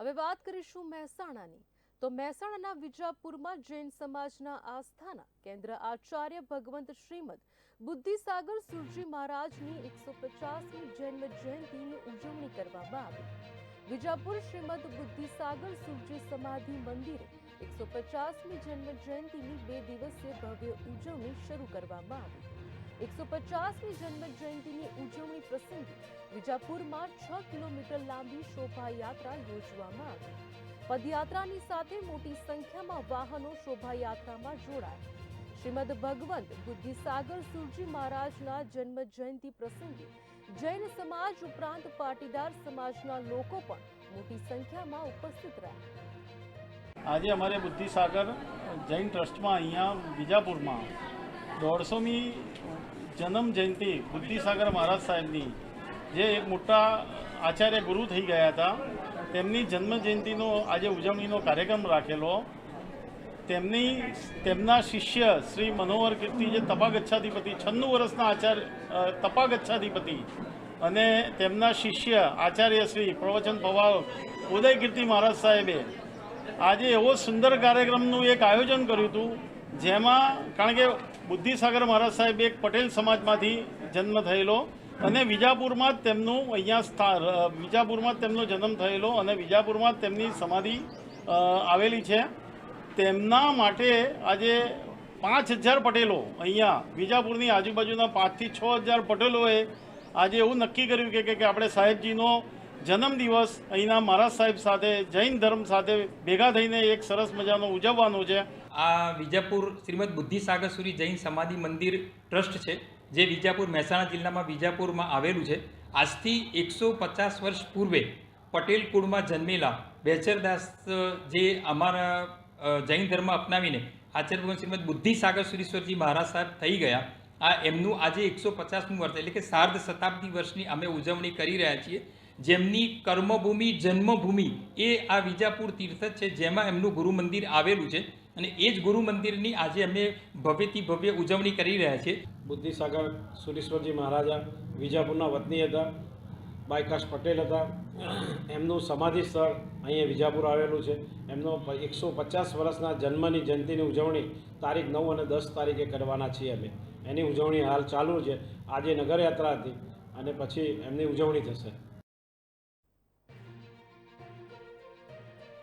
હવે વાત કરીશું મહેસાણાની. તો મહેસાણાના વિજાપુરમાં જૈન સમાજના આસ્થાના કેન્દ્ર આચાર્ય ભગવંત શ્રીમદ બુદ્ધિસાગર સુરજી મહારાજની એકસો પચાસમી જન્મ જયંતિની ઉજવણી કરવામાં આવી. વિજાપુર શ્રીમદ બુદ્ધિસાગર સુરજી સમાધિ મંદિરે એકસો પચાસમી જન્મ જયંતિની બે દિવસીય ભવ્ય ઉજવણી શરૂ કરવામાં આવી. એકસો પચાસમી જન્મ જયંતિની ઉજવણી પ્રસંગે વિજાપુરમાં છ કિલોમીટર લાંબી શોભાયાત્રા યોજવામાં આવી. પદયાત્રાની સાથે મોટી સંખ્યામાં વાહનો શોભાયાત્રામાં જોડાયા. શ્રીમદ ભગવંત બુદ્ધિસાગર સુરજી મહારાજના જન્મ જયંતિ પ્રસંગે જૈન સમાજ ઉપરાંત પાટીદાર સમાજના લોકો પણ મોટી સંખ્યામાં ઉપસ્થિત રહ્યા. આજે અમારે બુદ્ધિસાગર જૈન ટ્રસ્ટમાં અહીંયા વિજાપુરમાં દોઢસોમી જન્મ જયંતિ બુદ્ધિસાગર મહારાજ સાહેબની, જે એક મોટા આચાર્ય ગુરુ થઈ ગયા હતા. તેમની જન્મ જયંતિનો આજે ઉજવણીનો કાર્યક્રમ રાખેલો. તેમની, તેમના શિષ્ય શ્રી મનોહર કીર્તિ જે તપાગચ્છાધિપતિ, છન્નું વર્ષના આચાર્ય તપાગચ્છાધિપતિ તપા અને તેમના શિષ્ય આચાર્ય શ્રી પ્રવચન પવાર ઉદય કીર્તિ મહારાજ સાહેબે આજે એવો સુંદર કાર્યક્રમનું એક આયોજન કર્યું હતું. જેમાં કારણ કે બુદ્ધિસાગર મહારાજ સાહેબ એક પટેલ સમાજમાંથી જન્મ થયેલો અને વિજાપુરમાં જ તેમનું અહીંયા સ્થા વિજાપુરમાં જ તેમનો જન્મ થયેલો અને વિજાપુરમાં જ તેમની સમાધિ આવેલી છે. તેમના માટે આજે પાંચ હજાર પટેલો અહીંયા વિજાપુરની આજુબાજુના પાંચથી છ હજાર પટેલોએ આજે એવું નક્કી કર્યું કે કે આપણે સાહેબજીનો જન્મદિવસ અહીંના મહારાજ સાહેબ સાથે, જૈન ધર્મ સાથે ભેગા થઈને એક સરસ મજાનો ઉજવવાનો છે. આ વિજાપુર શ્રીમદ બુદ્ધિસાગરસુરી જૈન સમાધિ મંદિર ટ્રસ્ટ છે, જે વિજાપુર મહેસાણા જિલ્લામાં વિજાપુરમાં આવેલું છે. આજથી એકસો પચાસ વર્ષ પૂર્વે પટેલ કુળમાં જન્મેલા બેચરદાસ જે અમારા જૈન ધર્મ અપનાવીને આચાર્ય શ્રીમદ બુદ્ધિસાગર સુરીશ્વરજી મહારાજ સાહેબ થઈ ગયા. આ એમનું આજે એકસો પચાસમું વર્ષ, એટલે કે સાર્ધ શતાબ્દી વર્ષની અમે ઉજવણી કરી રહ્યા છીએ. જેમની કર્મભૂમિ, જન્મભૂમિ એ આ વિજાપુર તીર્થ છે, જેમાં એમનું ગુરુ મંદિર આવેલું છે. અને એ જ ગુરુ મંદિરની આજે અમે ભવ્યથી ભવ્ય ઉજવણી કરી રહ્યા છીએ. બુદ્ધિસાગર સુરેશ્વરજી મહારાજા, વિજાપુરના વતની હતા, બાયકાશ પટેલ હતા. એમનું સમાધિ સ્થળ અહીંયા વિજાપુર આવેલું છે. એમનો એકસો પચાસ વર્ષના જન્મની જયંતિની ઉજવણી તારીખ નવ અને દસ તારીખે કરવાના છીએ અમે. એની ઉજવણી હાલ ચાલુ છે. આજે નગરયાત્રા હતી અને પછી એમની ઉજવણી થશે.